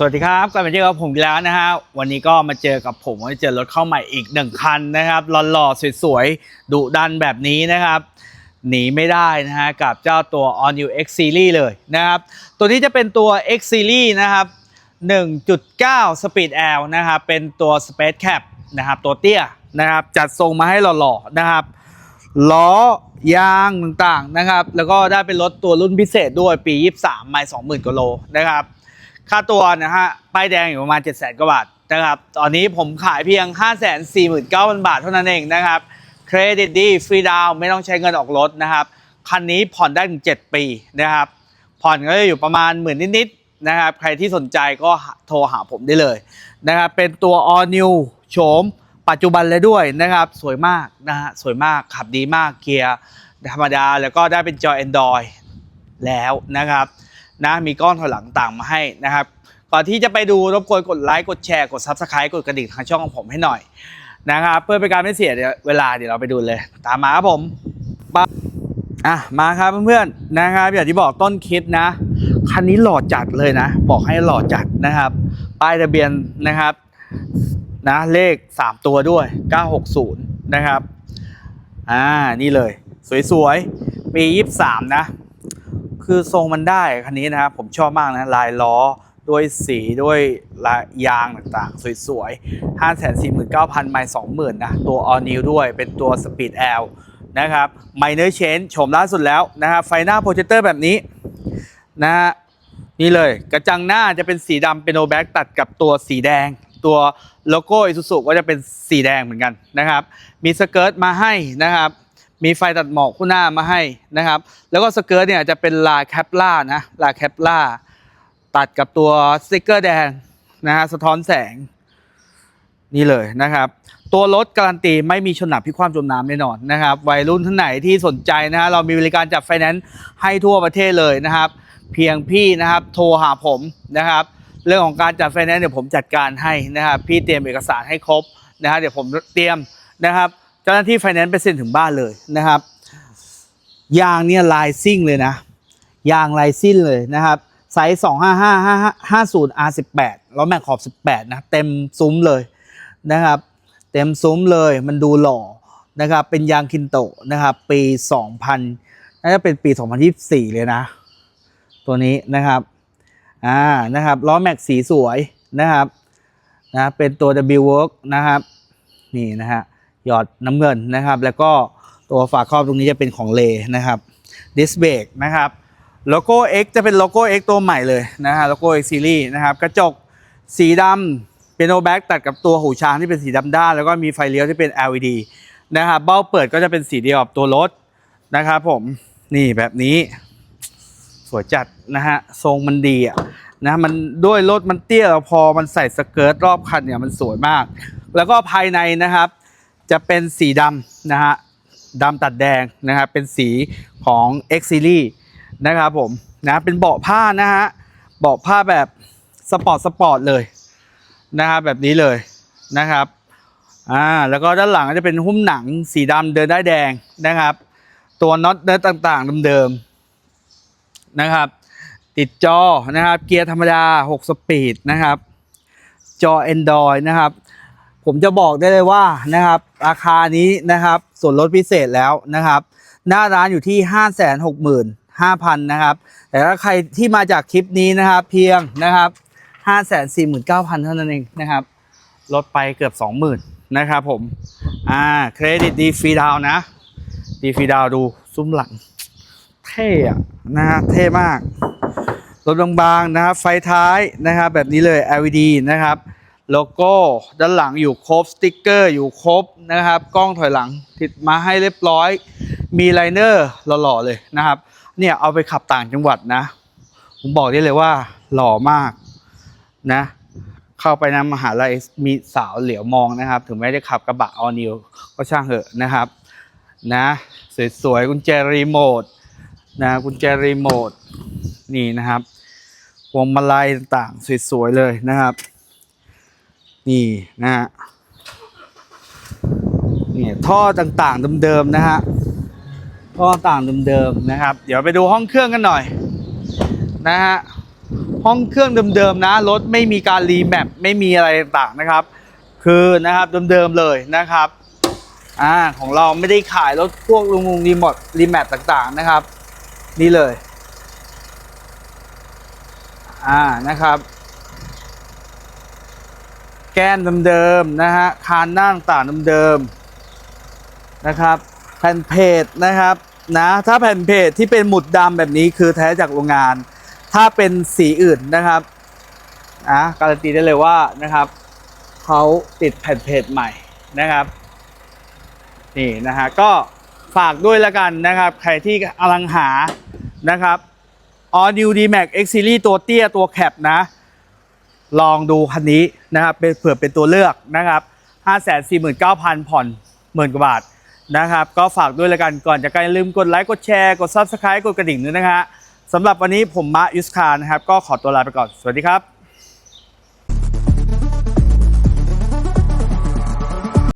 สวัสดีครับกลับมาเจอกับผมอีกแล้วนะฮะวันนี้ก็มาเจอกับผมว่าเจอรถเข้าใหม่อีกหนึ่งคันนะครับหล่อๆสวยๆดุดันแบบนี้นะครับหนีไม่ได้นะฮะกับเจ้าตัว All New X Series เลยนะครับตัวนี้จะเป็นตัว X Series นะครับ 1.9 Speed L นะครับเป็นตัว Space Cap นะครับตัวเตี้ยนะครับจัดทรงมาให้หล่อๆนะครับล้อยางต่างๆนะครับแล้วก็ได้เป็นรถตัวรุ่นพิเศษด้วยปี 23 ไม่20,000กิโลนะครับ ค่าตัวนะฮะป้ายแดงอยู่ประมาณ7 0 0 0 0 0กว่าบาทนะครับ ตอนนี้ผมขายเพียง 549,000 บาทเท่านั้นเองนะครับเครดิตดีฟรีดาวไม่ต้องใช้เงินออกรถนะครับ คันนี้ผ่อนได้ถึง 7 ปีนะครับ ผ่อนก็จะอยู่ประมาณหมื่นนิดๆนะครับ ใครที่สนใจก็โทรหาผมได้เลยนะครับ เป็นตัว all new โฉมปัจจุบันเลยด้วยนะครับ สวยมากนะฮะสวยมากขับดีมากเกียร์ธรรมดาแล้วก็ได้เป็นจอ Android แล้วนะครับ นะมีก้องถอยหลังต่างมาให้นะครับ ก่อนที่จะไปดูรบกวนกดไลค์กดแชร์กด Subscribe กดกระดิ่งทางช่องของผมให้หน่อยนะครับ เพื่อเป็นการไม่เสียเวลาเดี๋ยวเราไปดูเลย ตามมาครับผมอะมาครับเพื่อนๆนะครับอย่างที่บอกต้นคิดนะคันนี้หล่อจัดเลยนะ บอกให้หล่อจัดนะครับป้ายทะเบียนนะครับนะเลข 3 ตัวด้วย 960 นะครับ อ่า นี่เลย สวยๆ ปี 23 นะ คือทรงมันได้คันนี้นะครับผมชอบมากนะลายล้อด้วยสีด้วยลายยางต่างๆ สวยๆ 5 4 9 0 0 0 ไมล์20,000 นะ ตัว All New ด้วยเป็นตัว Speed L นะครับ Minor Change โฉมล่าสุดแล้วนะครับไฟหน้าโปรเจคเตอร์แบบนี้นะฮะนี่เลยกระจังหน้าจะเป็นสีดำเป็นโนแบ็กตัดกับตัวสีแดง ตัวโลโก้อิซูซุก็จะเป็นสีแดงเหมือนกันนะครับ มีสเกิร์ตมาให้นะครับ มีไฟตัดหมอกคู่หน้ามาให้นะครับ แล้วก็สเกิร์ตเนี่ยจะเป็นลายแคปล่านะลายแคปล่าตัดกับตัวสติกเกอร์แดงนะฮะสะท้อนแสง นี่เลยนะครับ ตัวรถการันตีไม่มีชนหนักพิความจมน้ำแน่นอนนะครับ วัยรุ่นท่านไหนที่สนใจนะฮะเรามีบริการจัดไฟแนนซ์ให้ทั่วประเทศเลยนะครับ เพียงพี่นะครับโทรหาผมนะครับ เรื่องของการจัดไฟแนนซ์เดี๋ยวผมจัดการให้นะครับ พี่เตรียมเอกสารให้ครบนะฮะเดี๋ยวผมเตรียมนะครับ จ้าหน้าที่ไฟแนนซ์ไปเซ็นถึงบ้านเลยนะครับ ยางเนี่ยลายซิ่งเลยนะ ยางลายซิ่งเลยนะครับไซส์2 5 5 5 5 0 R 18ล้อแม็กขอบ18นะ เต็มซุ้มเลยนะครับ เต็มซุ้มเลยมันดูหล่อนะครับ เป็นยางคินโตะนะครับ ปี2000น่าจะเป็นปี2024เลยนะ ตัวนี้นะครับอ่านะครับล้อแม็กสีสวยนะครับนะเป็นตัว W Work นะครับ นี่นะฮะ หยอดน้ำเงินนะครับ แล้วก็ตัวฝาครอบตรงนี้จะเป็นของเลนะครับดิสเบรกนะครับโลโก้ X จะเป็นโลโก้ X ตัวใหม่เลยนะฮะโลโก้ X Series นะครับกระจกสีดำเป็นโนแบ็กตัดกับตัวหูช้างที่เป็นสีดำด้าน แล้วก็มีไฟเลี้ยวที่เป็น LED นะครับเบ้าเปิดก็จะเป็นสีเดียวกับตัวรถนะครับผมนี่แบบนี้ สวยจัดนะฮะทรงมันดีอะนะมันด้วยรถมันเตี้ยแล้วพอมันใส่สเกิร์ตรอบคันเนี่ยมันสวยมาก แล้วก็ภายในนะครับ จะเป็นสีดำนะฮะดำตัดแดงนะครับเป็นสีของ X Series นะครับผมนะเป็นเบาะผ้านะฮะเบาะผ้าแบบสปอร์ตสปอร์ตเลยนะครับแบบนี้เลยนะครับอ่าแล้วก็ด้านหลังจะเป็นหุ้มหนังสีดำเดินได้แดงนะครับ ตัวน็อตเดต่างๆเดิมๆนะครับ ติดจอนะครับเกียร์ธรรมดา 6 สปีดนะครับ จอ Android นะครับ ผมจะบอกได้เลยว่านะครับราคานี้นะครับส่วนลดพิเศษแล้วนะครับ หน้าร้านอยู่ที่ 5 6 5 0 0 0นะครับ แต่ถ้าใครที่มาจากคลิปนี้นะครับ เพียงนะครับ5 4 9 0 0 0 เท่านั้นเองนะครับ ลดไปเกือบ 20,000 นะครับผม อ่า เครดิตดีฟรีดาวนะ ดีฟรีดาวดูซุ้มหลัง เท่อะนะฮะ เท่มาก รถบางๆนะครับ ไฟท้ายนะครับ แบบนี้เลย LED นะครับ โลโก้ด้านหลังอยู่ครบสติกเกอร์อยู่ครบนะครับ กล้องถอยหลังติดมาให้เรียบร้อย มีไลเนอร์หล่อๆเลยนะครับ เนี่ยเอาไปขับต่างจังหวัดนะ ผมบอกได้เลยว่าหล่อมากนะ เข้าไปนะมหาลัยมีสาวเหลียวมองนะครับ ถึงแม้จะขับกระบะออนิวก็ช่างเหอะนะครับนะสวยๆกุญแจรีโมทนะกุญแจรีโมทนี่นะครับพวงมาลัยต่างๆสวยๆเลยนะครับ นี่นะฮะนี่ท่อต่างๆเดิมๆนะฮะท่อต่างเดิมๆนะครับ เดี๋ยวไปดูห้องเครื่องกันหน่อยนะฮะห้องเครื่องเดิมๆนะรถไม่มีการรีแมปไม่มีอะไรต่างๆนะครับ คือนะครับเดิมๆเลยนะครับอ่าของเราไม่ได้ขายรถพวกลุงลุงรีโมทรีแมปต่างๆนะครับ นี่เลย อ่านะครับ แก้มเดิมๆนะฮะคานหน้าต่างเดิมๆนะครับ แผ่นเพจนะครับนะถ้าแผ่นเพจที่เป็นหมุดดำแบบนี้คือแท้จากโรงงาน ถ้าเป็นสีอื่นนะครับนะการันตีได้เลยว่านะครับเขาติดแผ่นเพจใหม่นะครับนี่นะฮะก็ฝากด้วยละกันนะครับ ใครที่กำลังหานะครับ All New D Max X Series ตัวเตี้ยตัวแคปนะ ลองดูคันนี้นะครับเปื่อเป็นตัวเลือกนะครับ 549,000 ผ่อนหมื่นกว่าบาทนะครับ ก็ฝากด้วยละกันก่อนจะกันอย่าลืมกดไลค์กดแชร์กด Subscribe กดกระดิ่งด้วยนะฮะสำหรับวันนี้ผมมะยุสคานะครับ ก็ขอตัวลาไปก่อน สวัสดีครับ